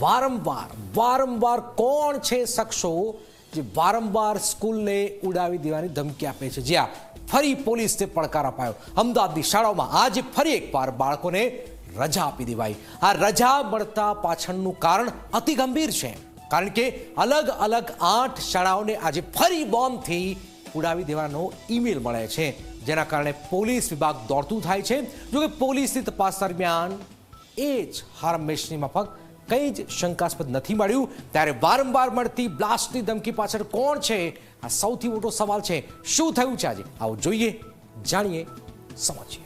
વારંવાર વારંવાર કોણ છે શખ્સો જે વારંવાર સ્કૂલને ઉડાવી દેવાની ધમકી આપે છે? જ્યાં ફરી પોલીસને પડકાર અપાયો. અમદાવાદની શાળાઓમાં આજે ફરી એકવાર બાળકોને રજા આપી દેવાઈ. આ રજા મળતા પાછળનું કારણ અતિ ગંભીર છે. કારણ કે અલગ અલગ આઠ શાળાઓને આજે ફરી બોમ્બથી ઉડાવી દેવાનો ઈમેલ મળે છે. જેના કારણે પોલીસ વિભાગ દોડતું થાય છે. જોકે પોલીસની તપાસ દરમિયાન એ જ હારમેશની માફક કંઈ જ શંકાસ્પદ નથી મળ્યું. ત્યારે વારંવાર મળતી બ્લાસ્ટની ધમકી પાછળ કોણ છે? આ સૌથી મોટો સવાલ છે, શું થયું છે આજે? આવો જોઈએ, જાણીએ, સમજીએ.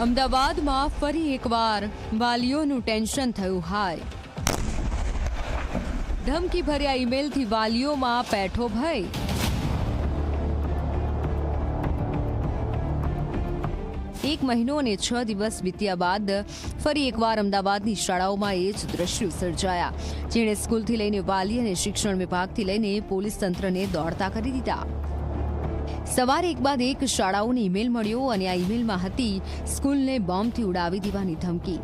અમદાવાદમાં ફરી એકવાર વાલીઓનું ટેન્શન થયું હાય. ધમકી ભર્યા ઈમેલથી વાલીઓમાં પેઠો ભય. એક મહિનો અને છ દિવસ વીત્યા બાદ ફરી એકવાર અમદાવાદની શાળાઓમાં એ જ દ્રશ્યો સર્જાયા, જેણે સ્કૂલથી લઈને વાલી અને શિક્ષણ વિભાગથી લઈને પોલીસ તંત્રને દોડતા કરી દીધા. સવારે એક બાદ એક શાળાઓને ઈમેલ મળ્યો અને આ ઈમેલમાં હતી, સ્કૂલને બોમ્બથી ઉડાવી દેવાની ધમકી.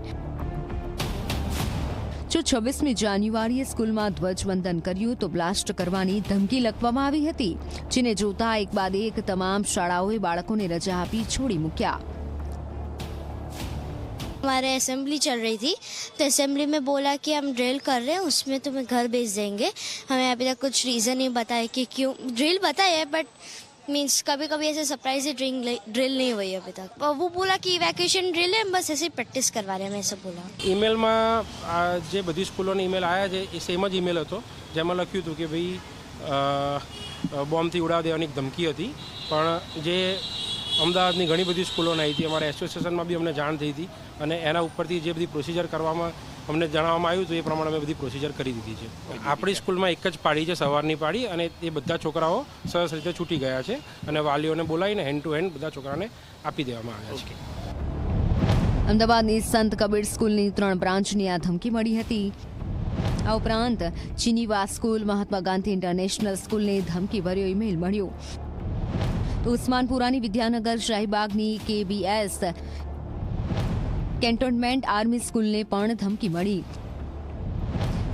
જો છવ્વીસમી જાન્યુઆરીએ સ્કૂલમાં ધ્વજવંદન કર્યું તો બ્લાસ્ટ કરવાની ધમકી લખવામાં આવી હતી જેને જોતા એક બાદ એક તમામ શાળાઓએ બાળકોને રજા આપી છોડી મૂક્યા हमारे असेंबली चल रही थी तो असेंबली में बोला कि हम ड्रिल कर रहे हैं उसमें तुम्हें घर भेज देंगे हमें अभी तक कुछ रीज़न नहीं बताया कि क्यों ड्रिल बताया है बट मीन्स कभी कभी ऐसे सरप्राइज ड्रिल ड्रिल नहीं हुई अभी तक और वो बोला कि वैकेशन ड्रिल है हम बस ऐसे प्रैक्टिस करवा रहे हैं हमें ऐसा बोला ઈમેલમાં આ જે બધી સ્કૂલોના ઈમેલ આવ્યા છે એ સેમ જ ઈમેલ હતો જેમાં લખ્યું હતું કે ભાઈ અ, અ, બોમ્બથી ઉડાવી દેવાની એક ધમકી હતી પણ જે અમદાવાદની ઘણી બધી સ્કૂલોને આવી હતી અમારા એસોસિએશનમાં બી અમને જાણ થઈ હતી અને એના ઉપરથી જે બધી પ્રોસિજર કરવામાં અમને જણાવવામાં આવ્યું હતું એ પ્રમાણે અમે બધી પ્રોસિજર કરી દીધી છે. આપણી સ્કૂલમાં એક જ પાડી છે સવારની પાડી અને એ બધા છોકરાઓ સરસ રીતે છૂટી ગયા છે અને વાલીઓને બોલાવીને હેન્ડ ટુ હેન્ડ બધા છોકરાને આપી દેવામાં આવ્યા છે. અમદાવાદની સંત કબીર સ્કૂલની ત્રણ બ્રાન્ચની આ ધમકી મળી હતી. આ ઉપરાંત ચીનીવા સ્કૂલ મહાત્મા ગાંધી ઇન્ટરનેશનલ સ્કૂલને ધમકી ભર્યો ઈમેલ મળ્યો. તો ઉસ્માનપુરાની વિદ્યાનગર શાહીબાગની કેબીએસ કેન્ટોનમેન્ટ આર્મી સ્કૂલને પણ ધમકી મળી.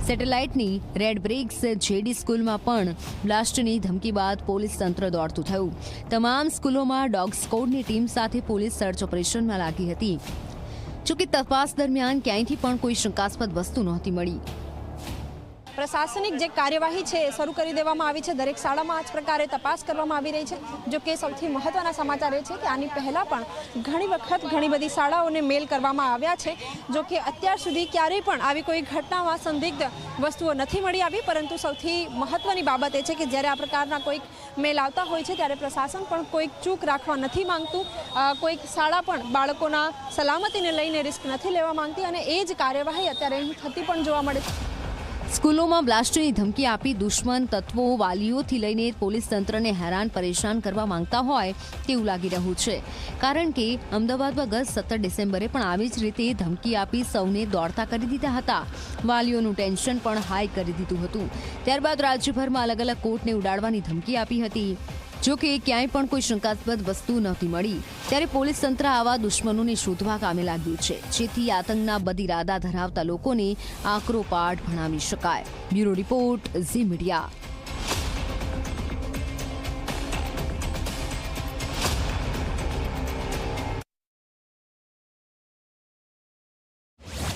સેટેલાઇટની રેડ બ્રિક્સ જેડી સ્કૂલમાં પણ બ્લાસ્ટની ધમકી બાદ પોલીસ તંત્ર દોડતું થયું. તમામ સ્કૂલોમાં ડોગ સ્કોડની ટીમ સાથે પોલીસ સર્ચ ઓપરેશનમાં લાગી હતી. જોકે તપાસ દરમિયાન ક્યાંયથી પણ કોઈ શંકાસ્પદ વસ્તુ નહોતી મળી. પ્રશાસનિક જે કાર્યવાહી છે એ શરૂ કરી દેવામાં આવી છે. દરેક શાળામાં આ જ પ્રકારે તપાસ કરવામાં આવી રહી છે. જો કે સૌથી મહત્વના સમાચાર એ છે કે આની પહેલાં પણ ઘણી વખત ઘણી બધી શાળાઓને મેલ કરવામાં આવ્યા છે. જો કે અત્યાર સુધી ક્યારેય પણ આવી કોઈ ઘટનામાં સંદિગ્ધ વસ્તુઓ નથી મળી આવી. પરંતુ સૌથી મહત્વની બાબત એ છે કે જ્યારે આ પ્રકારના કોઈક મેલ આવતા હોય છે, ત્યારે પ્રશાસન પણ કોઈક ચૂક રાખવા નથી માંગતું. કોઈક શાળા પણ બાળકોના સલામતીને લઈને રિસ્ક નથી લેવા માંગતી અને એ જ કાર્યવાહી અત્યારે અહીં થતી પણ જોવા મળે છે. સ્કૂલોમાં બ્લાસ્ટની ધમકી આપી દુશ્મન તત્વો વાલીઓથી લઈને પોલીસ તંત્રને હેરાન પરેશાન કરવા માંગતા હોય તેવું લાગી રહ્યું છે. કારણ કે અમદાવાદમાં ગત સત્તર ડિસેમ્બરે પણ આવી જ રીતે ધમકી આપી સૌને દોડતા કરી દીધા હતા. વાલીઓનું ટેન્શન પણ હાઈ કરી દીધું હતું. ત્યારબાદ રાજ્યભરમાં અલગ અલગ કોર્ટને ઉડાડવાની ધમકી આપી હતી. જો કે ક્યાંય પણ કોઈ શંકાસ્પદ વસ્તુ નહોતી મળી, ત્યારે પોલીસ તંત્ર આવા દુશ્મનોને શોધવા કામે લાગ્યું છે, જેથી આતંકના બધી રાદા ધરાવતા લોકોને આકરો પાઠ ભણાવી શકાય. Bureau report Zee media.